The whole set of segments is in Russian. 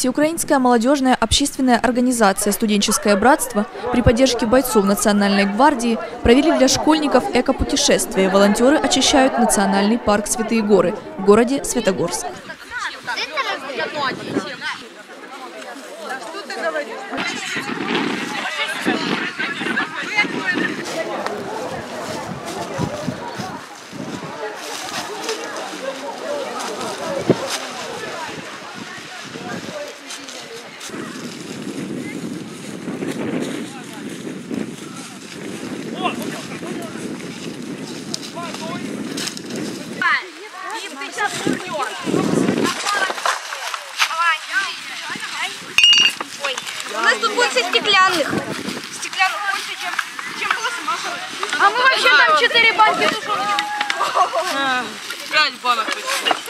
Всеукраинская молодежная общественная организация «Студенческое братство» при поддержке бойцов Национальной гвардии провели для школьников эко-путешествие. Волонтеры очищают национальный парк Святые горы в городе Светогорск. У нас тут все стеклянных. Стеклянных больше, чем, чем пластмассовых. А мы вообще там 4 банки тушенки. Пять банок почти.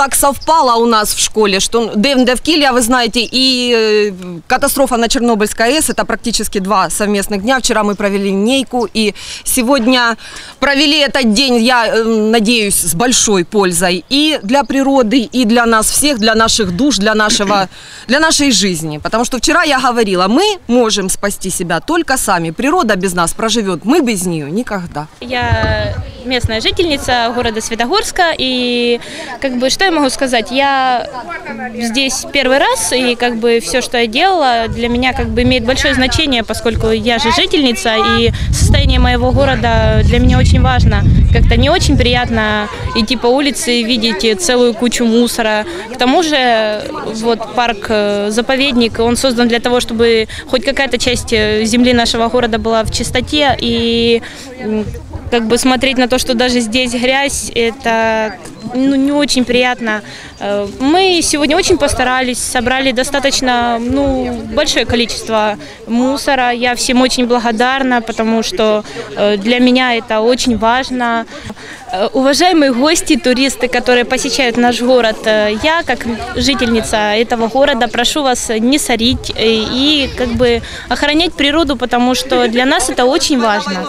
Так совпало у нас в школе, что Дем Девкилья, вы знаете, и э, катастрофа на Чернобыльской АЭС, это практически два совместных дня. Вчера мы провели линейку, и сегодня провели этот день, я э, надеюсь, с большой пользой и для природы, и для нас всех, для наших душ, для, нашего, для нашей жизни. Потому что вчера я говорила, мы можем спасти себя только сами. Природа без нас проживет, мы без нее никогда. Я местная жительница города Светогорска, и как бы что я могу сказать? Я здесь первый раз, и как бы все, что я делала, для меня как бы имеет большое значение, поскольку я же жительница, и состояние моего города для меня очень важно. Как-то не очень приятно идти по улице и видеть целую кучу мусора. К тому же вот парк э, он создан для того, чтобы хоть какая-то часть э, земли нашего города была в чистоте и как бы смотреть на то, что даже здесь грязь, это ну, не очень приятно. Э, Мы сегодня очень постарались, собрали достаточно ну, большое количество мусора. Я всем очень благодарна, потому что э, для меня это очень важно. Э, Уважаемые гости, туристы, которые посещают наш город, я, как жительница этого города, прошу вас не сорить и как бы охранять природу, потому что для нас это очень важно.